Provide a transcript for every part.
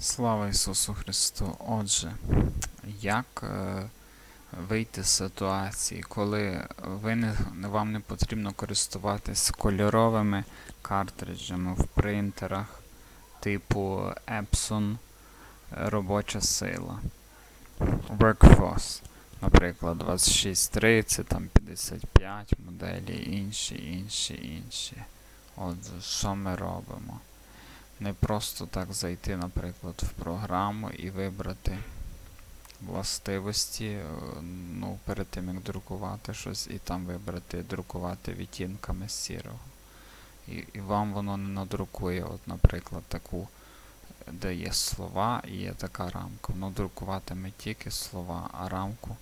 Слава Ісусу Христу! Отже, як е, вийти з ситуації, коли ви не, вам не потрібно користуватись кольоровими картриджами в принтерах типу Epson робоча сила. Workforce, наприклад, 2630, там 55 моделі, інші, інші, інші. Отже, що ми робимо? Не просто так зайти, наприклад, в програму і вибрати властивості, е, ну, перед тим як друкувати щось, і там вибрати друкувати відтінками сірого. І, і вам воно не надрукує, от, наприклад, таку, де є слова і є така рамка. Воно друкуватиме тільки слова, а рамку,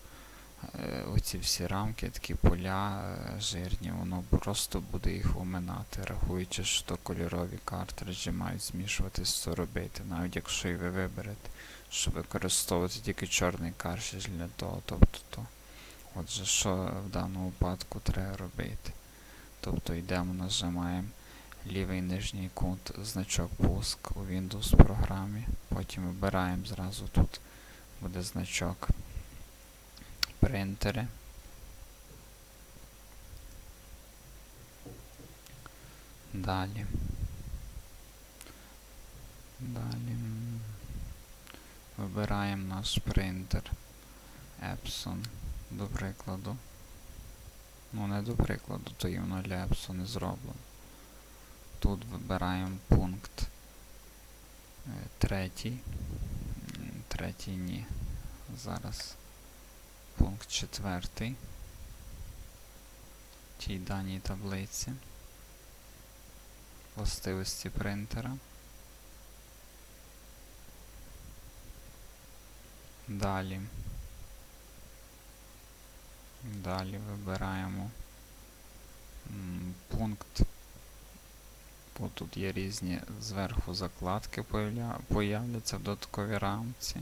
оці всі рамки, такі поля е, жирні, воно просто буде їх оминати, рахуючи, що кольорові картриджі мають змішуватись, що робити, навіть якщо і ви виберете, що використовувати тільки чорний картридж для того, тобто то. Отже, що в даному випадку треба робити? Тобто йдемо, нажимаємо лівий нижній кут, значок пуск у Windows програмі. Потім вибираємо зразу тут буде значок принтери. Далі. Далі. Вибираємо наш принтер Epson, до прикладу. Ну, не до прикладу, то і воно для Epson не зроблено. Тут вибираємо пункт е, третій. Третій ні. Зараз пункт четвертий. Тій даній таблиці. Властивості принтера. Далі. Далі вибираємо пункт. Бо тут є різні зверху закладки появляться в додатковій рамці.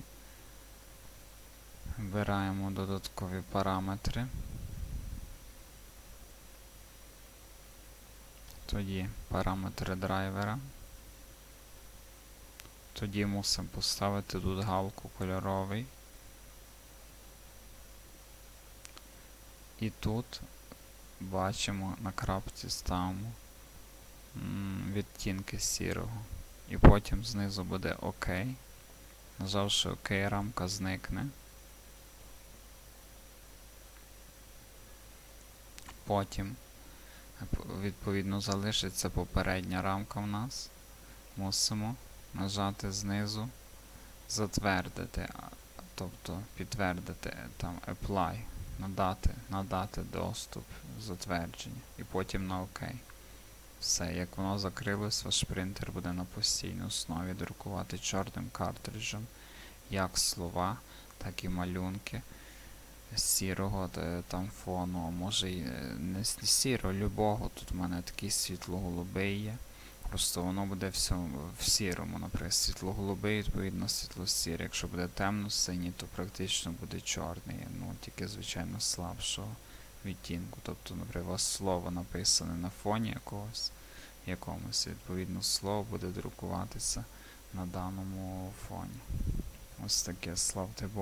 Вибираємо додаткові параметри. Тоді параметри драйвера. Тоді мусимо поставити тут галку кольоровий. І тут бачимо на крапці ставимо відтінки сірого. І потім знизу буде ОК. Нажавши ОК, рамка зникне. Потім відповідно залишиться попередня рамка в нас. Мусимо нажати знизу, затвердити, тобто підтвердити е, там apply, надати, надати доступ, затвердження і потім на ОК. Все, як воно закрилось, ваш принтер буде на постійній основі друкувати чорним картриджем як слова, так і малюнки сірого е, там фону, а може і е, не з сірого, любого. Тут в мене такий світло-голубий є. Просто воно буде все в сірому, наприклад, світло-голубий, відповідно світло-сірий. Якщо буде темно-синій, то практично буде чорний. Ну, тільки, звичайно, слабшого відтінку. Тобто, наприклад, у вас слово написане на фоні якогось якомусь, відповідно, слово буде друкуватися на даному фоні. Ось таке славте Богу.